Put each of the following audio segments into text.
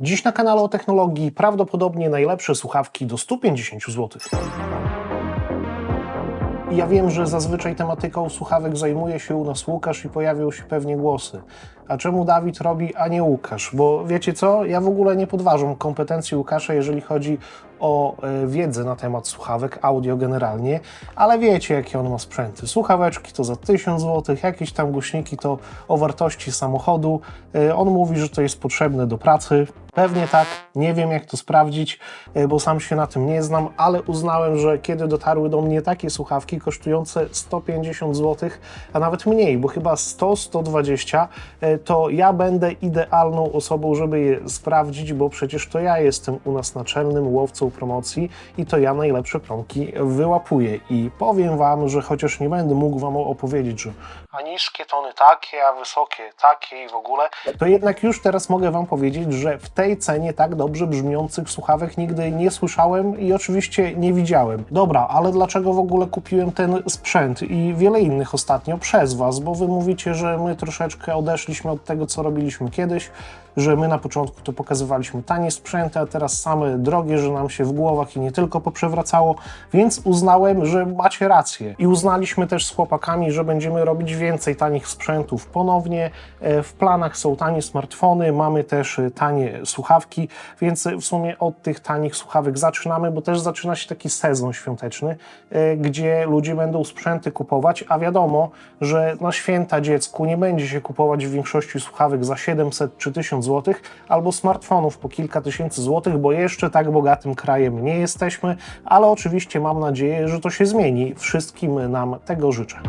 Dziś na kanale o technologii prawdopodobnie najlepsze słuchawki do 150 zł. Ja wiem, że zazwyczaj tematyką słuchawek zajmuje się u nas Łukasz i pojawią się pewnie głosy. A czemu Dawid robi, a nie Łukasz? Bo wiecie co? Ja w ogóle nie podważam kompetencji Łukasza, jeżeli chodzi o e, wiedzę na temat słuchawek, audio generalnie, ale wiecie, jakie on ma sprzęty. Słuchaweczki to za 1000 zł, jakieś tam głośniki to o wartości samochodu. E, On mówi, że to jest potrzebne do pracy. Pewnie tak, nie wiem jak to sprawdzić, e, bo sam się na tym nie znam, ale uznałem, że kiedy dotarły do mnie takie słuchawki kosztujące 150 zł, a nawet mniej, bo chyba 100-120, e, to ja będę idealną osobą, żeby je sprawdzić, bo przecież to ja jestem u nas naczelnym łowcą promocji i to ja najlepsze promki wyłapuję. I powiem Wam, że chociaż nie będę mógł Wam opowiedzieć, że a niskie tony takie, a wysokie takie i w ogóle, to jednak już teraz mogę Wam powiedzieć, że w tej cenie tak dobrze brzmiących słuchawek nigdy nie słyszałem i oczywiście nie widziałem. Dobra, ale dlaczego w ogóle kupiłem ten sprzęt i wiele innych ostatnio przez Was? Bo Wy mówicie, że my troszeczkę odeszliśmy od tego, co robiliśmy kiedyś, że my na początku to pokazywaliśmy tanie sprzęty, a teraz same drogie, że nam się w głowach i nie tylko poprzewracało, więc uznałem, że macie rację. I uznaliśmy też z chłopakami, że będziemy robić więcej tanich sprzętów ponownie. E, W planach są tanie smartfony, mamy też e, tanie słuchawki, więc e, w sumie od tych tanich słuchawek zaczynamy, bo też zaczyna się taki sezon świąteczny, gdzie ludzie będą sprzęty kupować, a wiadomo, że na święta dziecku nie będzie się kupować w większości słuchawek za 700 czy 1000 albo smartfonów po kilka tysięcy złotych, bo jeszcze tak bogatym krajem nie jesteśmy, ale oczywiście mam nadzieję, że to się zmieni. Wszystkim nam tego życzę.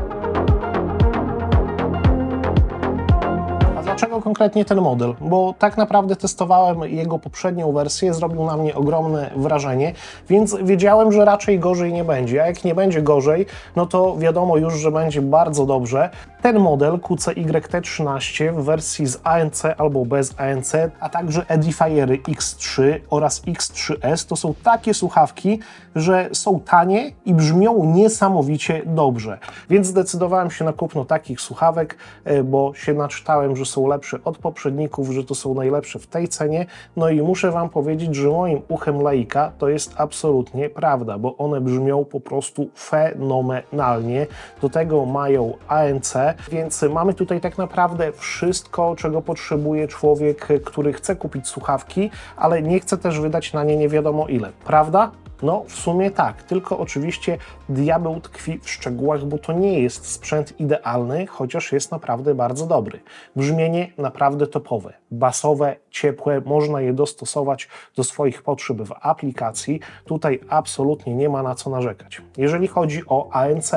Konkretnie ten model? Bo tak naprawdę testowałem jego poprzednią wersję, zrobił na mnie ogromne wrażenie, więc wiedziałem, że raczej gorzej nie będzie. A jak nie będzie gorzej, no to wiadomo już, że będzie bardzo dobrze. Ten model QCYT13 w wersji z ANC albo bez ANC, a także Edifiery X3 oraz X3S to są takie słuchawki, że są tanie i brzmią niesamowicie dobrze. Więc zdecydowałem się na kupno takich słuchawek, e, bo się naczytałem, że są lepsze od poprzedników, że to są najlepsze w tej cenie. No i muszę Wam powiedzieć, że moim uchem laika to jest absolutnie prawda, bo one brzmią po prostu fenomenalnie. Do tego mają ANC, więc mamy tutaj tak naprawdę wszystko, czego potrzebuje człowiek, który chce kupić słuchawki, ale nie chce też wydać na nie nie wiadomo ile. Prawda? No, w sumie tak, tylko oczywiście diabeł tkwi w szczegółach, bo to nie jest sprzęt idealny, chociaż jest naprawdę bardzo dobry. Brzmienie naprawdę topowe, basowe, ciepłe, można je dostosować do swoich potrzeb w aplikacji. Tutaj absolutnie nie ma na co narzekać. Jeżeli chodzi o ANC,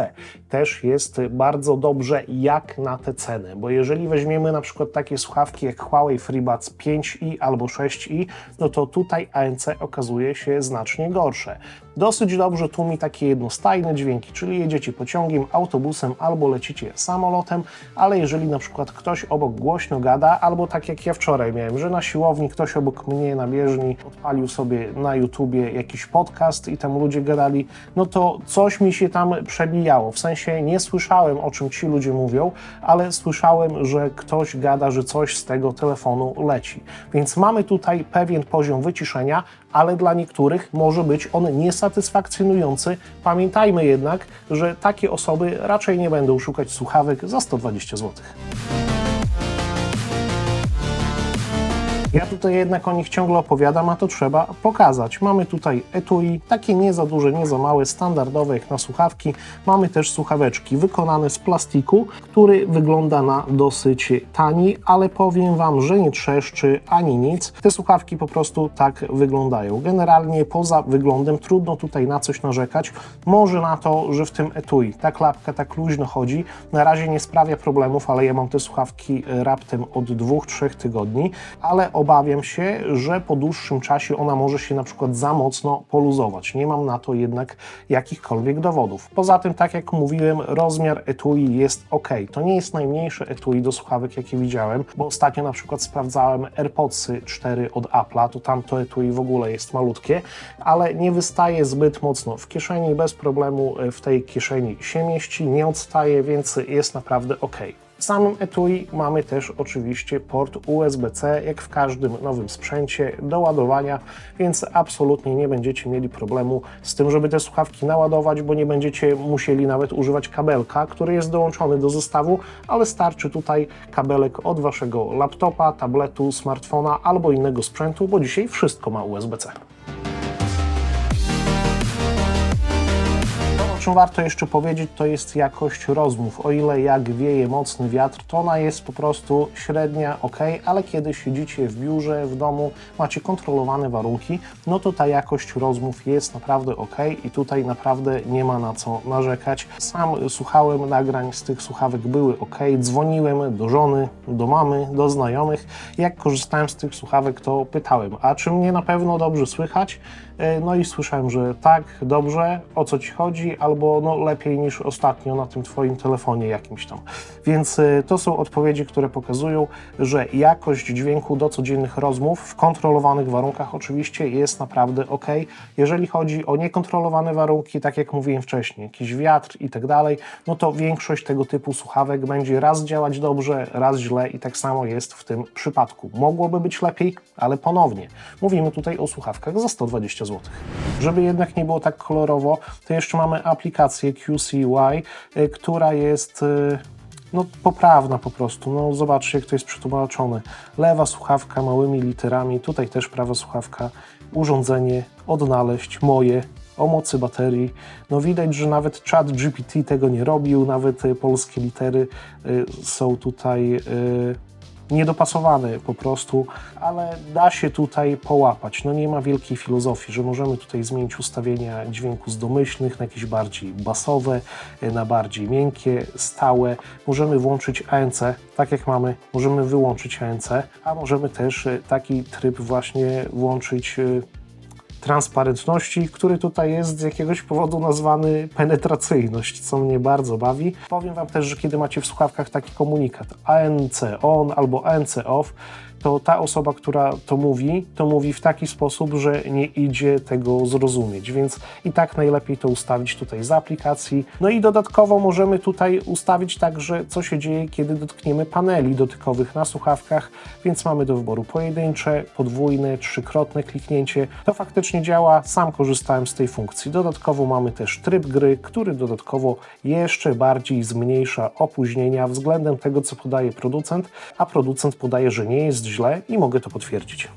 też jest bardzo dobrze jak na te ceny, bo jeżeli weźmiemy na przykład takie słuchawki jak Huawei FreeBuds 5i albo 6i, no to tutaj ANC okazuje się znacznie gorsze. Dosyć dobrze tłumi takie jednostajne dźwięki, czyli jedziecie pociągiem, autobusem albo lecicie samolotem, ale jeżeli na przykład ktoś obok głośno gada, albo tak jak ja wczoraj miałem, że na siłowni ktoś obok mnie na bieżni odpalił sobie na YouTubie jakiś podcast i tam ludzie gadali, no to coś mi się tam przebijało. W sensie nie słyszałem o czym ci ludzie mówią, ale słyszałem, że ktoś gada, że coś z tego telefonu leci. Więc mamy tutaj pewien poziom wyciszenia, ale dla niektórych może być on niesatysfakcjonujący. Pamiętajmy jednak, że takie osoby raczej nie będą szukać słuchawek za 120 zł. Ja tutaj jednak o nich ciągle opowiadam, a to trzeba pokazać. Mamy tutaj etui, takie nie za duże, nie za małe, standardowe jak na słuchawki. Mamy też słuchaweczki wykonane z plastiku, który wygląda na dosyć tani, ale powiem Wam, że nie trzeszczy ani nic. Te słuchawki po prostu tak wyglądają. Generalnie poza wyglądem trudno tutaj na coś narzekać. Może na to, że w tym etui ta klapka tak luźno chodzi. Na razie nie sprawia problemów, ale ja mam te słuchawki raptem od 2-3 tygodni, ale obawiam się, że po dłuższym czasie ona może się na przykład za mocno poluzować. Nie mam na to jednak jakichkolwiek dowodów. Poza tym, tak jak mówiłem, rozmiar etui jest ok. To nie jest najmniejsze etui do słuchawek, jakie widziałem, bo ostatnio na przykład sprawdzałem AirPodsy 4 od Apple'a, to tam to etui w ogóle jest malutkie, ale nie wystaje zbyt mocno w kieszeni, bez problemu w tej kieszeni się mieści, nie odstaje, więc jest naprawdę ok. W samym etui mamy też oczywiście port USB-C, jak w każdym nowym sprzęcie, do ładowania, więc absolutnie nie będziecie mieli problemu z tym, żeby te słuchawki naładować, bo nie będziecie musieli nawet używać kabelka, który jest dołączony do zestawu, ale starczy tutaj kabelek od waszego laptopa, tabletu, smartfona albo innego sprzętu, bo dzisiaj wszystko ma USB-C. Czym warto jeszcze powiedzieć, to jest jakość rozmów. O ile jak wieje mocny wiatr, to ona jest po prostu średnia, ok, ale kiedy siedzicie w biurze, w domu, macie kontrolowane warunki, no to ta jakość rozmów jest naprawdę ok i tutaj naprawdę nie ma na co narzekać. Sam słuchałem nagrań z tych słuchawek, były ok, dzwoniłem do żony, do mamy, do znajomych. Jak korzystałem z tych słuchawek, to pytałem, a czy mnie na pewno dobrze słychać? E, No i słyszałem, że tak, dobrze, o co ci chodzi, albo no lepiej niż ostatnio na tym twoim telefonie jakimś tam. Więc e, to są odpowiedzi, które pokazują, że jakość dźwięku do codziennych rozmów w kontrolowanych warunkach oczywiście jest naprawdę ok. Jeżeli chodzi o niekontrolowane warunki, tak jak mówiłem wcześniej, jakiś wiatr i tak dalej, no to większość tego typu słuchawek będzie raz działać dobrze, raz źle i tak samo jest w tym przypadku. Mogłoby być lepiej, ale ponownie mówimy tutaj o słuchawkach za 120 zł. Żeby jednak nie było tak kolorowo, to jeszcze mamy aplikację QCY, y, która jest y, no, poprawna po prostu. No, zobaczcie, jak to jest przetłumaczone. Lewa słuchawka małymi literami, tutaj też prawa słuchawka, urządzenie, odnaleźć, moje, o mocy baterii. No widać, że nawet chat GPT tego nie robił, nawet y, polskie litery są tutaj y, niedopasowane po prostu, ale da się tutaj połapać. No nie ma wielkiej filozofii, że możemy tutaj zmienić ustawienia dźwięku z domyślnych na jakieś bardziej basowe, na bardziej miękkie, stałe. Możemy włączyć ANC, tak jak mamy, możemy wyłączyć ANC, a możemy też taki tryb właśnie włączyć y, transparentności, który tutaj jest z jakiegoś powodu nazwany penetracyjność, co mnie bardzo bawi. Powiem Wam też, że kiedy macie w słuchawkach taki komunikat ANC on albo ANC off, to ta osoba, która to mówi, to mówi w taki sposób, że nie idzie tego zrozumieć, więc i tak najlepiej to ustawić tutaj z aplikacji. No i dodatkowo możemy tutaj ustawić także, co się dzieje, kiedy dotkniemy paneli dotykowych na słuchawkach, więc mamy do wyboru pojedyncze, podwójne, trzykrotne kliknięcie. To faktycznie działa, sam korzystałem z tej funkcji. Dodatkowo mamy też tryb gry, który dodatkowo jeszcze bardziej zmniejsza opóźnienia względem tego, co podaje producent, a producent podaje, że nie jest źle i mogę to potwierdzić.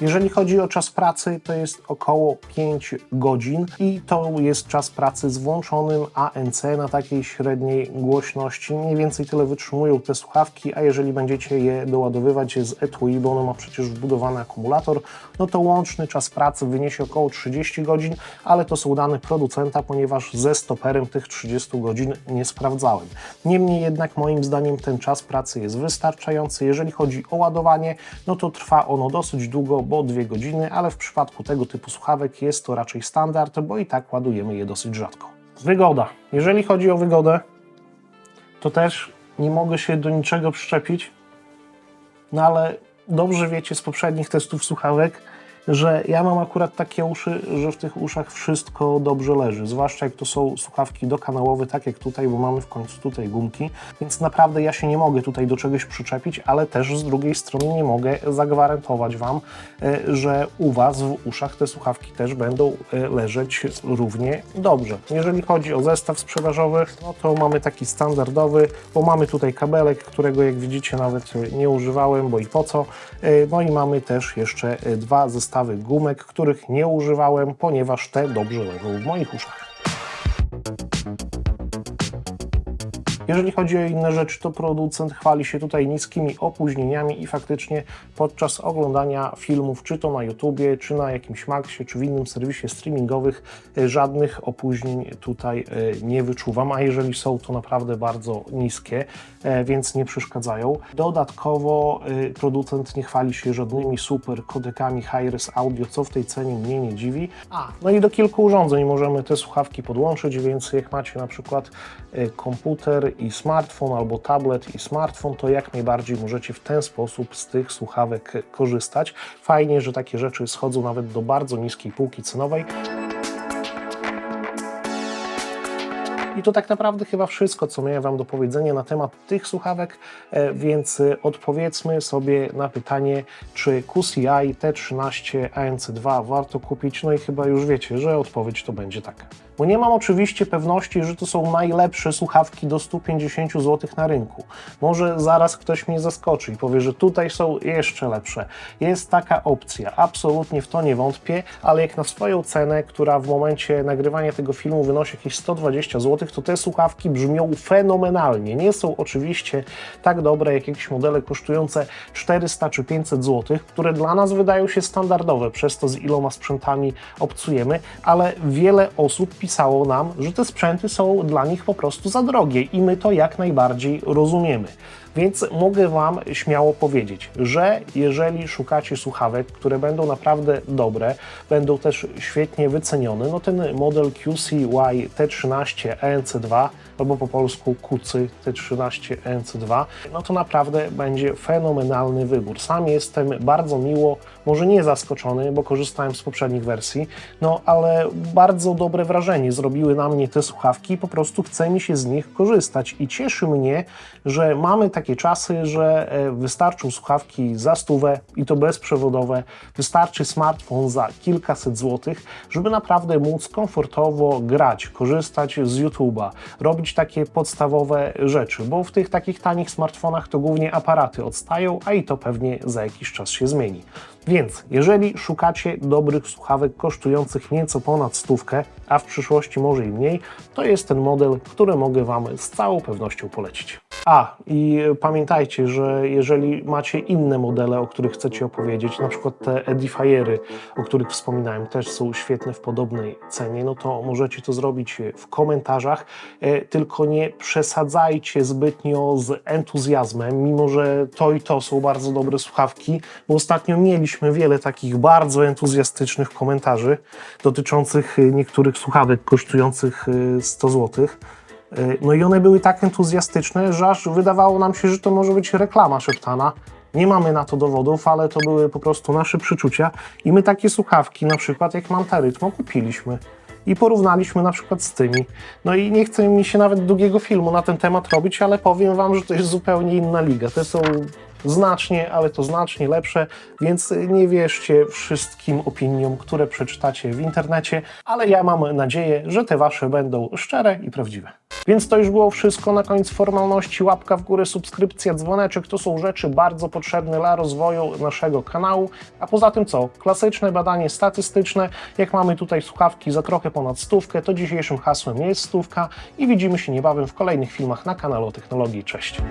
Jeżeli chodzi o czas pracy, to jest około 5 godzin i to jest czas pracy z włączonym ANC na takiej średniej głośności. Mniej więcej tyle wytrzymują te słuchawki, a jeżeli będziecie je doładowywać z etui, bo ono ma przecież wbudowany akumulator, no to łączny czas pracy wyniesie około 30 godzin, ale to są dane producenta, ponieważ ze stoperem tych 30 godzin nie sprawdzałem. Niemniej jednak moim zdaniem ten czas pracy jest wystarczający. Jeżeli chodzi o ładowanie, no to trwa ono dosyć długo, bo 2 godziny, ale w przypadku tego typu słuchawek jest to raczej standard, bo i tak ładujemy je dosyć rzadko. Wygoda. Jeżeli chodzi o wygodę, to też nie mogę się do niczego przyczepić, no ale dobrze wiecie z poprzednich testów słuchawek, że ja mam akurat takie uszy, że w tych uszach wszystko dobrze leży. Zwłaszcza jak to są słuchawki dokanałowe, tak jak tutaj, bo mamy w końcu tutaj gumki, więc naprawdę ja się nie mogę tutaj do czegoś przyczepić, ale też z drugiej strony nie mogę zagwarantować Wam, e, że u Was w uszach te słuchawki też będą e, leżeć równie dobrze. Jeżeli chodzi o zestaw sprzedażowy, no to mamy taki standardowy, bo mamy tutaj kabelek, którego jak widzicie nawet nie używałem, bo i po co. E, No i mamy też jeszcze e, dwa zestawy gumek, których nie używałem, ponieważ te dobrze leżą w moich uszach. Jeżeli chodzi o inne rzeczy, to producent chwali się tutaj niskimi opóźnieniami i faktycznie podczas oglądania filmów, czy to na YouTubie, czy na jakimś Maxie, czy w innym serwisie streamingowych, e, żadnych opóźnień tutaj e, nie wyczuwam, a jeżeli są, to naprawdę bardzo niskie, e, więc nie przeszkadzają. Dodatkowo producent nie chwali się żadnymi super kodekami high-res audio, co w tej cenie mnie nie dziwi. A, no i do kilku urządzeń możemy te słuchawki podłączyć, więc jak macie na przykład komputer i smartfon, albo tablet i smartfon, to jak najbardziej możecie w ten sposób z tych słuchawek korzystać. Fajnie, że takie rzeczy schodzą nawet do bardzo niskiej półki cenowej. I to tak naprawdę chyba wszystko, co miałem Wam do powiedzenia na temat tych słuchawek, e, więc e, odpowiedzmy sobie na pytanie, czy QCI T13 ANC2 warto kupić. No i chyba już wiecie, że odpowiedź to będzie taka. Bo nie mam oczywiście pewności, że to są najlepsze słuchawki do 150 zł na rynku. Może zaraz ktoś mnie zaskoczy i powie, że tutaj są jeszcze lepsze. Jest taka opcja, absolutnie w to nie wątpię, ale jak na swoją cenę, która w momencie nagrywania tego filmu wynosi jakieś 120 zł, to te słuchawki brzmią fenomenalnie. Nie są oczywiście tak dobre jak jakieś modele kosztujące 400 czy 500 zł, które dla nas wydają się standardowe przez to, z iloma sprzętami obcujemy, ale wiele osób pisało nam, że te sprzęty są dla nich po prostu za drogie i my to jak najbardziej rozumiemy. Więc mogę Wam śmiało powiedzieć, że jeżeli szukacie słuchawek, które będą naprawdę dobre, będą też świetnie wycenione, no ten model QCY T13 ENC2 albo po polsku QCY T13 ENC2, no to naprawdę będzie fenomenalny wybór. Sam jestem bardzo miło, może nie zaskoczony, bo korzystałem z poprzednich wersji, no ale bardzo dobre wrażenie zrobiły na mnie te słuchawki, po prostu chce mi się z nich korzystać i cieszy mnie, że mamy takie czasy, że e, wystarczą słuchawki za stówę i to bezprzewodowe, wystarczy smartfon za kilkaset złotych, żeby naprawdę móc komfortowo grać, korzystać z YouTube'a, robić takie podstawowe rzeczy, bo w tych takich tanich smartfonach to głównie aparaty odstają, a i to pewnie za jakiś czas się zmieni. Więc jeżeli szukacie dobrych słuchawek kosztujących nieco ponad stówkę, a w przyszłości może i mniej, to jest ten model, który mogę Wam z całą pewnością polecić. A, i pamiętajcie, że jeżeli macie inne modele, o których chcecie opowiedzieć, na przykład te Edifiery, o których wspominałem, też są świetne w podobnej cenie, no to możecie to zrobić w komentarzach, e, tylko nie przesadzajcie zbytnio z entuzjazmem, mimo że to i to są bardzo dobre słuchawki, bo ostatnio mieliśmy wiele takich bardzo entuzjastycznych komentarzy dotyczących e, niektórych słuchawek kosztujących e, 100 złotych. No i one były tak entuzjastyczne, że aż wydawało nam się, że to może być reklama szeptana. Nie mamy na to dowodów, ale to były po prostu nasze przeczucia i my takie słuchawki, na przykład jak Manta Rytmo, kupiliśmy i porównaliśmy na przykład z tymi. No i nie chce mi się nawet długiego filmu na ten temat robić, ale powiem Wam, że to jest zupełnie inna liga. Te są znacznie, ale to znacznie lepsze, więc nie wierzcie wszystkim opiniom, które przeczytacie w internecie, ale ja mam nadzieję, że te Wasze będą szczere i prawdziwe. Więc to już było wszystko. Na koniec formalności, łapka w górę, subskrypcja, dzwoneczek to są rzeczy bardzo potrzebne dla rozwoju naszego kanału. A poza tym co? Klasyczne badanie statystyczne. Jak mamy tutaj słuchawki za trochę ponad stówkę, to dzisiejszym hasłem jest stówka i widzimy się niebawem w kolejnych filmach na kanale o technologii. Cześć!